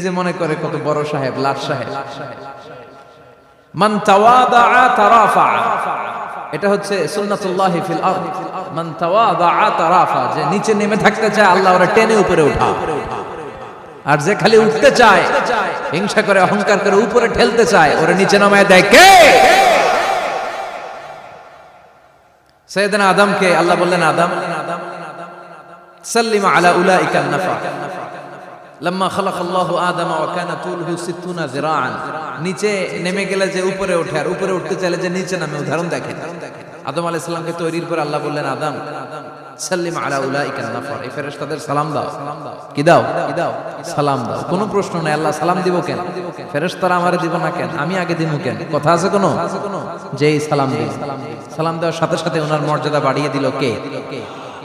যে মনে করে কত বড় সাহেব, লাট সাহেব। মান তাওয়াদা তারাফা। এটা হচ্ছে সুন্নাতুল্লাহি ফিল আরদ। মান তাওয়াদা তারাফা, যে নিচে নেমে থাকতে চায়, আল্লাহ ওরা টেনে উপরে উঠা। আর যে খালি উঠতে চায়, হিংসা করে, অহংকার করে উপরে ঠেলতে চায়, ওরা নিচে নামায় দেয় কে? সৈয়দনা আদমকে, আল্লাহ বললেন, আদম, সাল্লিমা আলা উলাইকা নাফা। লম্মা খালাক আল্লাহু আদম ওয়া কানা তুলহু 60 যিরাআন। নিচে নেমে গেলে যে উপরে ওঠে আর উপরে উঠতে চাইলে যে নিচে নামে উদাহরণ দেখেন। আদম আলাইহিস সালামকে তৈরির পর আল্লাহ বললেন আদম সাল্লিম আলা উলাইকা নাফর। এই ফেরেশতাদের সালাম দাও। কি দাও? কি দাও? সালাম দাও। কোনো প্রশ্ন নাই আল্লাহ সালাম দিব কেন? ফেরেশতারা আমারে দিব না কেন? আমি আগে দিব কেন? কথা আছে কোনো? যেই সালাম দিই সালাম দেওয়ার সাথে সাথে ওনার মর্যাদা বাড়িয়ে দিল কে?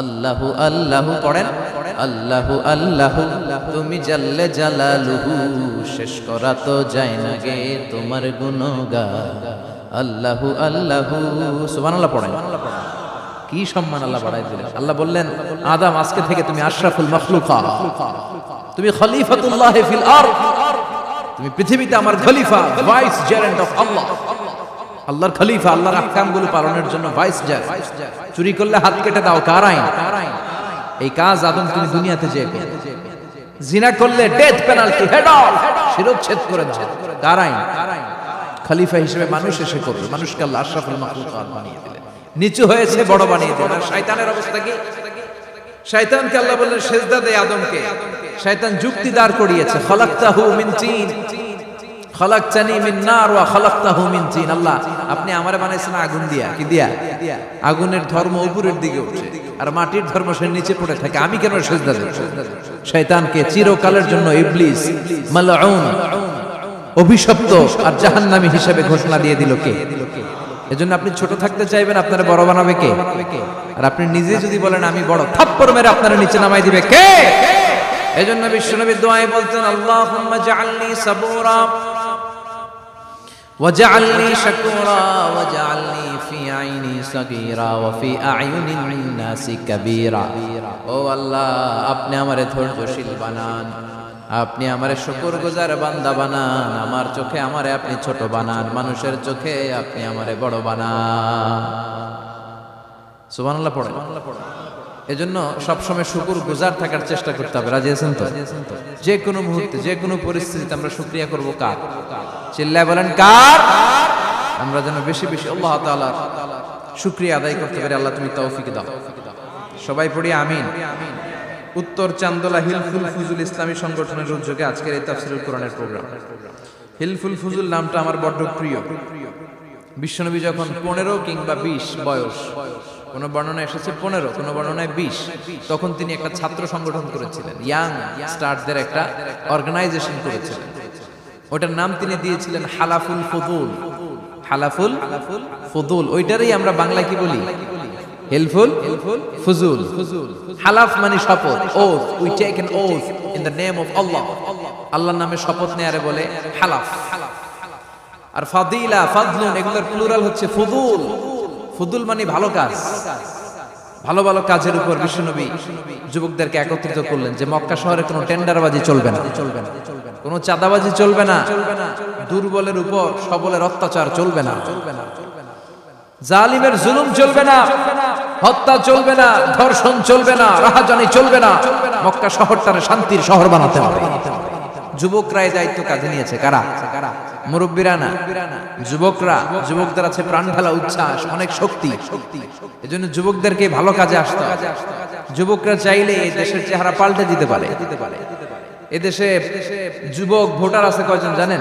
আল্লাহু আল্লাহু পড়েন, আল্লাহু আল্লাহু, তুমি জাল্লে জালালুহু, শেষ করা তো যায় না গে তোমার গুণগান আল্লাহু আল্লাহু, সুবহানাল্লাহ পড়েন। কি সম্মান আল্লাহ বাড়াই দিলেন। আল্লাহ বললেন, আদম আজকে থেকে তুমি আশরাফুল মখলুকা, তুমি খলিফাতুল্লাহ ফিল আরদ, তুমি পৃথিবীতে আমার খলিফা, ভাইস জেরেন্ট অফ আল্লাহ। আল্লাহর খলিফা, আল্লাহর আহকামগুলো পালনের জন্য ভাইস জার চুরি করলে হাত কেটে দাও, কার আইন? এই কাজ আদম তুমি দুনিয়াতে যে জিনা করলে ডেথ পেনাল্টি হেড অফ শিরোচ্ছেদ করে দাও। কার আইন? খলিফা হিসেবে মানুষ এসে করবে মানুষকে আল্লাহ আশরাফুল মাখলুকাত বানিয়ে দিলেন। নিচু হয়েছে, বড় বানিয়ে দিলেন। আর শয়তানের অবস্থা কি? শয়তানকে আল্লাহ বললেন, সেজদা দেয় আদমকে। শয়তান যুক্তি দাঁড় করিয়েছে, খলাকতাহু মিন তিন। খলাকতানি আল্লাহ, আপনি বানাইছেন আগুন দিয়া। কি দিয়া? আগুনের ধর্ম উপরের দিকে আর মাটির ধর্ম সে নিচে পড়ে থাকে। আমি কেন সেজদা চিরকালের জন্য ইবলিস অভিশপ্ত আর ঘোষণা দিয়ে দিল কে? এজন্য আপনি ছোট থাকতে চাইবেন, আপনারা বড় বানাবে কে? আর আপনি নিজে যদি বলেন, আমি বড়, থাপ্পড় মেরে আপনারা নিচে নামাই দিবে কে? এজন্য বিশ্বনবী দোয়ায় বলতেন জাআলনি সাবুরা وجعلني شكورا وجعلني في عيني صغيرا وفي أعين الناس كبيرا ও আল্লাহ আপনি আমারে ধৈর্যশীল বানান আপনি আমারে শুকর গুজার বান্দা বানান আমার চোখে আমারে আপনি ছোট বানান মানুষের চোখে আপনি আমারে বড় বানান সুবহানাল্লাহ পড়ে এজন্য সবসময় শুকুর গুজার থাকার চেষ্টা করতে হবে। রাজি আছেন তো? যে কোনো মুহূর্তে, যে কোনো পরিস্থিতিতে আমরা শুক্রিয়া করব কার? চিল্লায় বলেন, কার? আমরা যেন বেশি বেশি আল্লাহ তাআলা শুক্রিয়া আদায় করতে পারি। আল্লাহ তুমি তৌফিক দাও। সবাই পড়ি আমিন। উত্তর চান্দোলা হিলফুল ফুজুল ইসলামী সংগঠনের উদ্যোগে আজকের এই তাফসিরুল কোরআনের প্রোগ্রাম। হিলফুল ফুজুল নামটা আমার বড্ড প্রিয়। বিশ্বনবী যখন পনেরো কিংবা বিশ বয়স কোন বর্ণনা এসেছে পনেরো, কোন বর্ণনায় বিশ। তখন তিনি একটা ছাত্র সংগঠন করেছিলেন ইয়াং স্টারদের একটা অর্গানাইজেশন করেছিলেন। ওটার নাম তিনি দিয়েছিলেন হালাফুল ফদুল। হালাফুল হালাফুল ফদুল, ওইটারই আমরা বাংলা কি বলি? হেলফুল ফুজুল। হালাফ মানে শপথ oath we take an oath in the name of Allah আল্লাহর নামে শপথ নেয়ারে বলে হালাফ। আর ফাদিলা, ফাদলুন, এগুলোর প্লুরাল হচ্ছে ফুদুল। ফুদুল মানে ভালো কাজ। ভালো ভালো কাজের উপর বিশ্বনবী যুবকদেরকে একত্রিত করলেন যে মক্কা শহরে কোনো টেন্ডারবাজি চলবে না। চলবে না কোনো চাঁদাবাজি চলবে না। দুর্বলের উপর সবলের অত্যাচার চলবে না চলবে না। জালিমের জুলুম চলবে না। হত্যা চলবে না। ধর্ষণ চলবে না। রাহাজানি চলবে না। মক্কা শহরটারে শান্তির শহর বানাতে হবে। যুবকরা এই দায়িত্ব কাজে নিয়েছে, কারা? মুরব্বীরা না? যুবকরা, যুবকদের আছে প্রাণ ঢালা উচ্ছ্বাস, অনেক শক্তি। এজন্য যুবকদেরকে ভালো কাজে আসতে যুবকরা চাইলে এই দেশের চেহারা পাল্টে দিতে পারে। এদেশে যুবক ভোটার আছে কয়জন জানেন?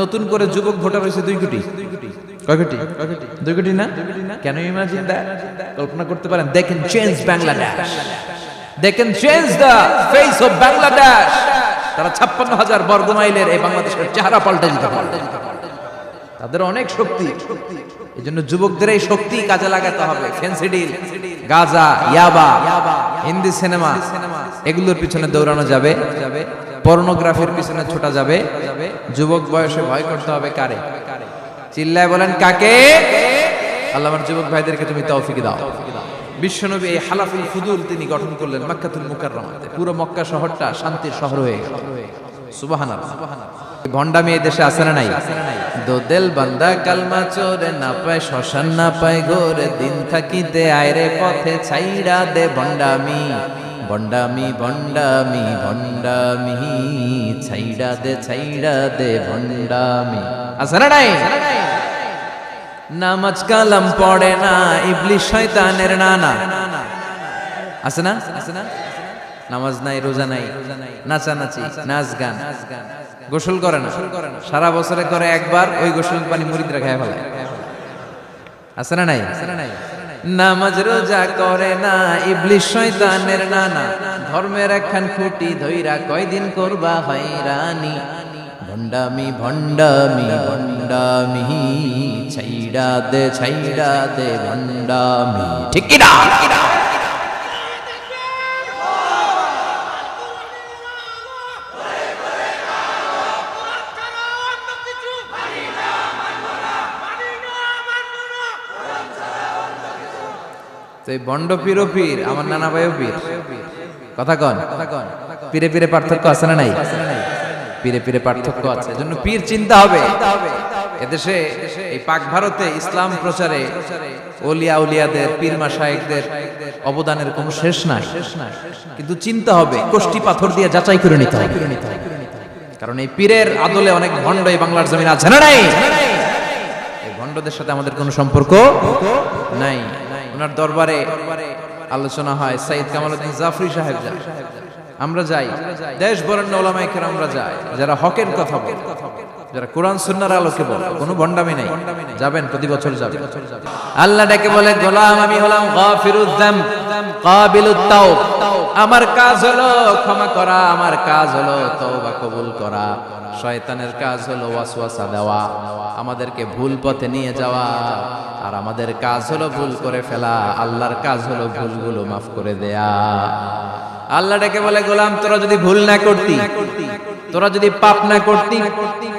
নতুন করে যুবক ভোটার হয়েছে দুই কোটি। কয় দুই কোটি না? কেন ইমাজিন কল্পনা করতে পারেন। They change Bangladesh they can change the face of Bangladesh তারা ছাপ্পান্ন হাজার বর্গ মাইলের এই বাংলাদেশের চেহারা পাল্টে দিতে পারে তাদের অনেক শক্তি। এই জন্য যুবকদের এই শক্তি কাজে লাগাতে হবে। ফেন্সিডিল গাজা, ইয়াবা, হিন্দি সিনেমা, এগুলোর পিছনে দৌড়ানো যাবে। পর্নোগ্রাফির পিছনে ছোটা যাবে। যুবক বয়সে ভয় করতে হবে কারে? চিল্লায় বলেন, কাকে? আল্লাহ যুবক ভাইদেরকে তুমি তৌফিক দাও। বিশ্বনবী এই হালাফুল ফুদুল তিনি গঠন করলেন মক্কাতুল মুকাররমাতে। পুরো মক্কা শহরটা শান্তির শহর হয়ে গেল। সুবহানাল্লাহ। ভন্ডামি এই দেশে আসে না নাই? দোদেল বান্দা কালমা চোরে না পায়, শ্মশান না পায় গোরে দিন থাকিতে আয়রে পথে ছাইড়া দে ভন্ডামি ভন্ডামি ভন্ডামি ভন্ডামি ছাইড়া দে ছাইড়া দে ভন্ডামি আছে না নাই? নামাজ কালাম পড়ে না ইবলিশ শয়তানের নানা। আছে না? আছে না নামাজ নাই, রোজা নাই, নাচানাচি, নাচ গান। গোসল করে না। সারা বছরে করে একবার, ওই গোসল পানি মুরিদরা খায় ফেলে। আছে না নাই? নামাজ রোজা করে না ইবলিশ শয়তানের নানা। ধর্মের একখান খুঁটি ধইরা কয়দিন করবা হয়রানি। ভণ্ডামি ভণ্ডামি ভণ্ডামি। ছাইড়া দে ছাইড়া দে ভণ্ডামি। ঠিক কি না? বন্ড পীর ও পীর, আমার নানা ভাইও পীর। কথা কন? পীরে পীরে পার্থক্য আছে না নাই? পীরে পীরে পার্থক্য আছে। এজন্য পীর চিন্তা হবে। এদেশে এই পাক ভারতে ইসলাম প্রচারে ওলিয়া উলিয়াদের, পীর মাসায়েকদের অবদানের কোনো শেষ নাই। কিন্তু চিন্তা হবে, কোষ্টি পাথর দিয়ে যাচাই করে নিতে হবে। কারণ এই পীরের আদলে অনেক ভণ্ড এই বাংলার জমিন আছে না নাই? এই ভণ্ডদের সাথে আমাদের কোনো সম্পর্ক নাই। ওনার দরবারে আলোচনা হয়, সাইদ কামালউদ্দিন জাফরি সাহেব যায় আমরা যাই, দেশ বরেণ্য ওলামায়ে কেরাম আমরা যাই, যারা হকের কথা বলে। যারা কোরআন সুন্নাহর আলোকে বলে কোনো ভণ্ডামি নাই। যাবেন, প্রতি বছর যাবেন। আল্লাহ ডেকে বলে, গোলাম আমি হলাম গাফিরুদ যাম কাবিলুত তাওব। আমার কাজ হলো ক্ষমা করা, আমার কাজ হলো তওবা কবুল করা। শয়তানের কাজ হলো ওয়াসওয়াসা দেওয়া, আমাদেরকে ভুল পথে নিয়ে যাওয়া। আর আমাদের কাজ হলো ভুল করে ফেলা, আল্লাহর কাজ হলো ভুলগুলো মাফ করে দেয়া। আল্লাহ ডেকে বলে, গোলাম, তোরা যদি ভুল না করতি, তোরা যদি পাপ না করতি